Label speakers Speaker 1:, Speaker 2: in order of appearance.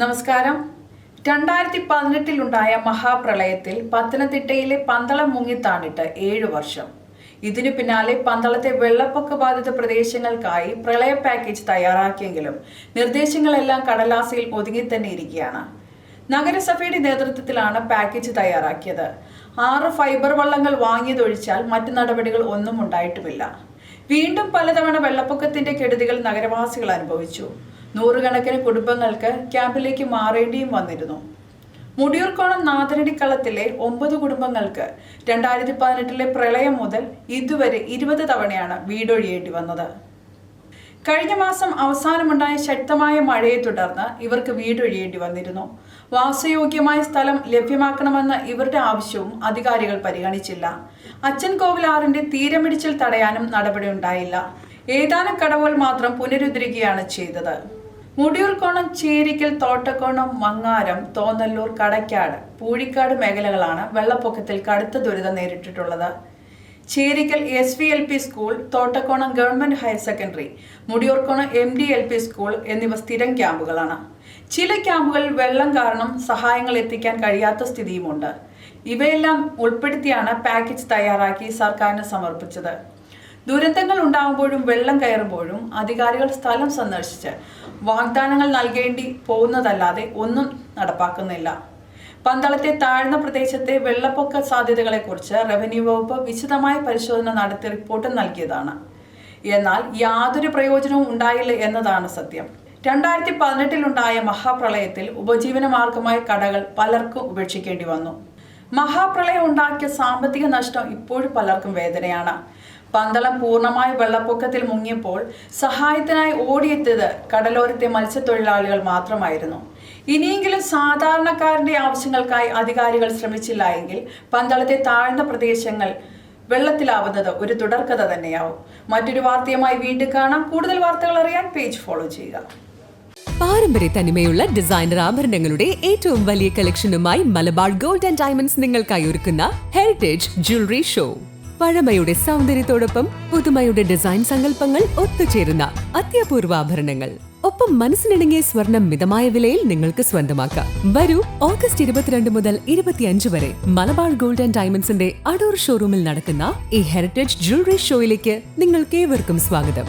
Speaker 1: നമസ്കാരം. രണ്ടായിരത്തി പതിനെട്ടിലുണ്ടായ മഹാപ്രളയത്തിൽ പത്തനംതിട്ടയിലെ പന്തളം മുങ്ങിത്താണിട്ട് ഏഴു വർഷം. ഇതിനു പിന്നാലെ പന്തളത്തെ വെള്ളപ്പൊക്ക ബാധിത പ്രദേശങ്ങൾക്കായി പ്രളയ പാക്കേജ് തയ്യാറാക്കിയെങ്കിലും നിർദ്ദേശങ്ങളെല്ലാം കടലാസിൽ ഒതുങ്ങി തന്നെ ഇരിക്കുകയാണ്. നഗരസഭയുടെ നേതൃത്വത്തിലാണ് പാക്കേജ് തയ്യാറാക്കിയത്. ആറ് ഫൈബർ വള്ളങ്ങൾ വാങ്ങിയതൊഴിച്ചാൽ മറ്റു നടപടികൾ ഒന്നും ഉണ്ടായിട്ടുമില്ല. വീണ്ടും പലതവണ വെള്ളപ്പൊക്കത്തിന്റെ കെടുതികൾ നഗരവാസികൾ അനുഭവിച്ചു. നൂറുകണക്കിന് കുടുംബങ്ങൾക്ക് ക്യാമ്പിലേക്ക് മാറേണ്ടിയും വന്നിരുന്നു. മുടിയൂർക്കോണം നാദരടിക്കളത്തിലെ ഒമ്പത് കുടുംബങ്ങൾക്ക് രണ്ടായിരത്തി പതിനെട്ടിലെ പ്രളയം മുതൽ ഇതുവരെ ഇരുപത് തവണയാണ് വീടൊഴിയേണ്ടി വന്നത്. കഴിഞ്ഞ മാസം അവസാനമുണ്ടായ ശക്തമായ മഴയെ തുടർന്ന് ഇവർക്ക് വീടൊഴിയേണ്ടി വന്നിരുന്നു. വാസയോഗ്യമായ സ്ഥലം ലഭ്യമാക്കണമെന്ന ഇവരുടെ ആവശ്യവും അധികാരികൾ പരിഗണിച്ചില്ല. അച്ഛൻ കോവിലാറിന്റെ തീരമിടിച്ചിൽ തടയാനും നടപടിയുണ്ടായില്ല. ഏതാനും കടവുകൾ മാത്രം പുനരുദ്ധരിക്കുകയാണ് ചെയ്തത്. മുടിയൂർക്കോണം ചേരിക്കൽ തോട്ടക്കോണം മങ്ങാരം തോന്നല്ലൂർ കടക്കാട് പൂഴിക്കാട് മേഖലകളാണ് വെള്ളപ്പൊക്കത്തിൽ കടുത്ത ദുരിതം നേരിട്ടിട്ടുള്ളത്. Cherikkal S V L P school Thottakkonam government higher secondary Mudiyoorkkonam M D L P school എന്നിവ സ്ഥിരം ക്യാമ്പുകളാണ്. ചില ക്യാമ്പുകളിൽ വെള്ളം കാരണം സഹായങ്ങൾ എത്തിക്കാൻ കഴിയാത്ത സ്ഥിതിയുമുണ്ട്. ഇവയെല്ലാം ഉൾപ്പെടുത്തിയാണ് പാക്കേജ് തയ്യാറാക്കി സർക്കാരിന് സമർപ്പിച്ചത്. ദുരന്തങ്ങൾ ഉണ്ടാകുമ്പോഴും വെള്ളം കയറുമ്പോഴും അധികാരികൾ സ്ഥലം സന്ദർശിച്ച് വാഗ്ദാനങ്ങൾ നൽകേണ്ടി പോകുന്നതല്ലാതെ ഒന്നും നടപ്പാക്കുന്നില്ല. പന്തളത്തെ താഴ്ന്ന പ്രദേശത്തെ വെള്ളപ്പൊക്ക സാധ്യതകളെക്കുറിച്ച് റവന്യൂ വകുപ്പ് വിശദമായ പരിശോധന നടത്തി റിപ്പോർട്ട് നൽകിയതാണ്. എന്നാൽ യാതൊരു പ്രയോജനവും ഉണ്ടായില്ല എന്നതാണ് സത്യം. രണ്ടായിരത്തി പതിനെട്ടിലുണ്ടായ മഹാപ്രളയത്തിൽ ഉപജീവന മാർഗമായ കടകൾ പലർക്കും ഉപേക്ഷിക്കേണ്ടി വന്നു. മഹാപ്രളയം ഉണ്ടാക്കിയ സാമ്പത്തിക നഷ്ടം ഇപ്പോഴും പലർക്കും വേദനയാണ്. പന്തളം പൂർണമായി വെള്ളപ്പൊക്കത്തിൽ മുങ്ങിയപ്പോൾ സഹായത്തിനായി ഓടിയെത്തിയത് കടലോരത്തെ മത്സ്യത്തൊഴിലാളികൾ മാത്രമായിരുന്നു. ഇനിയെങ്കിലും സാധാരണക്കാരന്റെ ആവശ്യങ്ങൾക്കായി അധികാരികൾ ശ്രമിച്ചില്ല എങ്കിൽ പന്തളത്തെ താഴ്ന്ന പ്രദേശങ്ങൾ വെള്ളത്തിലാവുന്നത് ഒരു തുടർക്കഥ തന്നെയാവും. മറ്റൊരു വാർത്തയുമായി വീണ്ടും കാണാം. കൂടുതൽ വാർത്തകൾ അറിയാൻ പേജ് ഫോളോ ചെയ്യുക.
Speaker 2: പാരമ്പര്യ തനിമയുള്ള ഡിസൈനർ ആഭരണങ്ങളുടെ ഏറ്റവും വലിയ കളക്ഷനുമായി മലബാർ ഗോൾഡ് ആൻഡ് ഡയമണ്ട്സ് നിങ്ങൾക്കായി ഒരുക്കുന്ന ഹെറിറ്റേജ് ജ്വല്ലറി ഷോ പഴമയുടെ സൗന്ദര്യത്തോടൊപ്പം പുതുമയുടെ ഡിസൈൻ സങ്കല്പങ്ങൾ ഒത്തുചേരുന്ന അത്യപൂർവ ആഭരണങ്ങൾ. ഒപ്പം മനസ്സിനിണങ്ങിയ സ്വർണം മിതമായ വിലയിൽ നിങ്ങൾക്ക് സ്വന്തമാക്കാം. വരൂ ഓഗസ്റ്റ് ഇരുപത്തിരണ്ട് മുതൽ ഇരുപത്തിയഞ്ച് വരെ മലബാർ ഗോൾഡ് ആൻഡ് ഡയമണ്ട്സിന്റെ അടൂർ ഷോറൂമിൽ നടക്കുന്ന ഈ ഹെറിറ്റേജ് ജ്വല്ലറി ഷോയിലേക്ക് നിങ്ങൾക്ക് ഏവർക്കും സ്വാഗതം.